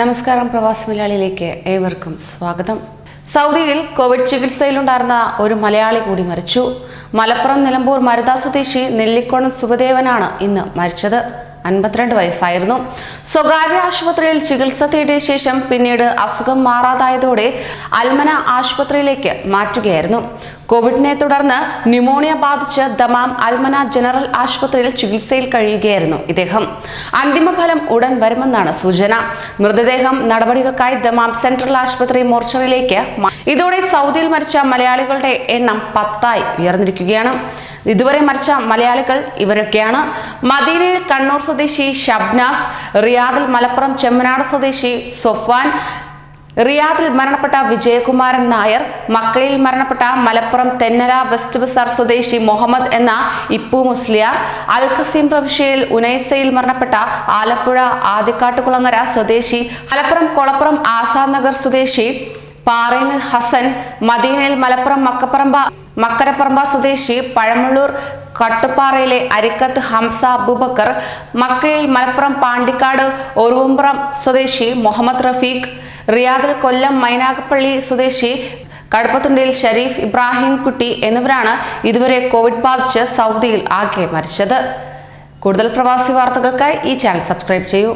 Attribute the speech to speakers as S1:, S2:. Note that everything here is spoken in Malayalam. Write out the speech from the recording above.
S1: നമസ്കാരം പ്രവാസി മലയാളിയിലേക്ക് ഏവർക്കും സ്വാഗതം. സൗദിയിൽ കോവിഡ് ചികിത്സയിലുണ്ടായിരുന്ന ഒരു മലയാളി കൂടി മരിച്ചു. മലപ്പുറം നിലമ്പൂർ മരുത സ്വദേശി നെല്ലിക്കോണം സുഖദേവനാണ് ഇന്ന് മരിച്ചത്. അൻപത്തിരണ്ട് വയസ്സായിരുന്നു. സ്വകാര്യ ആശുപത്രിയിൽ ചികിത്സ തേടിയ ശേഷം പിന്നീട് അസുഖം മാറാതായതോടെ അൽമന ആശുപത്രിയിലേക്ക് മാറ്റുകയായിരുന്നു. കോവിഡിനെ തുടർന്ന് ന്യൂമോണിയ ബാധിച്ച് ദമാം അൽമന ജനറൽ ആശുപത്രിയിൽ ചികിത്സയിൽ കഴിയുകയായിരുന്നു ഇദ്ദേഹം. അന്തിമഫലം ഉടൻ വരുമെന്നാണ് സൂചന. മൃതദേഹം നടപടികൾക്കായി ദമാം സെൻട്രൽ ആശുപത്രി മോർച്ചറിയിലേക്ക് ഇതോടെ സൗദിയിൽ മരിച്ച മലയാളികളുടെ എണ്ണം പത്തായി ഉയർന്നിരിക്കുകയാണ്. ഇതുവരെ മരിച്ച മലയാളികൾ ഇവരൊക്കെയാണ്. മദീനയിൽ കണ്ണൂർ സ്വദേശി ഷബ്നാസ് റിയാദിൽ മലപ്പുറം ചെമ്മനാട് സ്വദേശി സൊഫാൻ റിയാദിൽ മരണപ്പെട്ട വിജയകുമാരൻ നായർ മക്കയിൽ മരണപ്പെട്ട മലപ്പുറം തെന്നല വെസ്റ്റ് ബസാർ സ്വദേശി മുഹമ്മദ് എന്ന ഇപ്പു മുസ്ലിയാർ അൽ ഖസീം പ്രവിശ്യയിൽ ഉനൈസയിൽ മരണപ്പെട്ട ആലപ്പുഴ ആദിക്കാട്ടുകുളങ്ങര സ്വദേശി മലപ്പുറം കൊളപ്പുറം ആസാദ് നഗർ സ്വദേശി പാറേങ്ങൽ ഹസൻ മദീനയിൽ മലപ്പുറം മക്കപ്പറമ്പ മക്കരപ്പറമ്പ സ്വദേശി പഴമള്ളൂർ കട്ടുപ്പാറയിലെ അരിക്കത്ത് ഹംസ അബൂബക്കർ മക്കയിൽ മലപ്പുറം പാണ്ടിക്കാട് ഒറുവമ്പ്രം സ്വദേശി മുഹമ്മദ് റഫീഖ് റിയാദിൽ കൊല്ലം മൈനാഗപ്പള്ളി സ്വദേശി കടുപ്പത്തുണ്ടയിൽ ഷരീഫ് ഇബ്രാഹിം കുട്ടി എന്നിവരാണ് ഇതുവരെ കോവിഡ് ബാധിച്ച് സൗദിയിൽ ആകെ മരിച്ചത്. കൂടുതൽ പ്രവാസി വാർത്തകൾക്കായി ഈ ചാനൽ സബ്സ്ക്രൈബ് ചെയ്യൂ.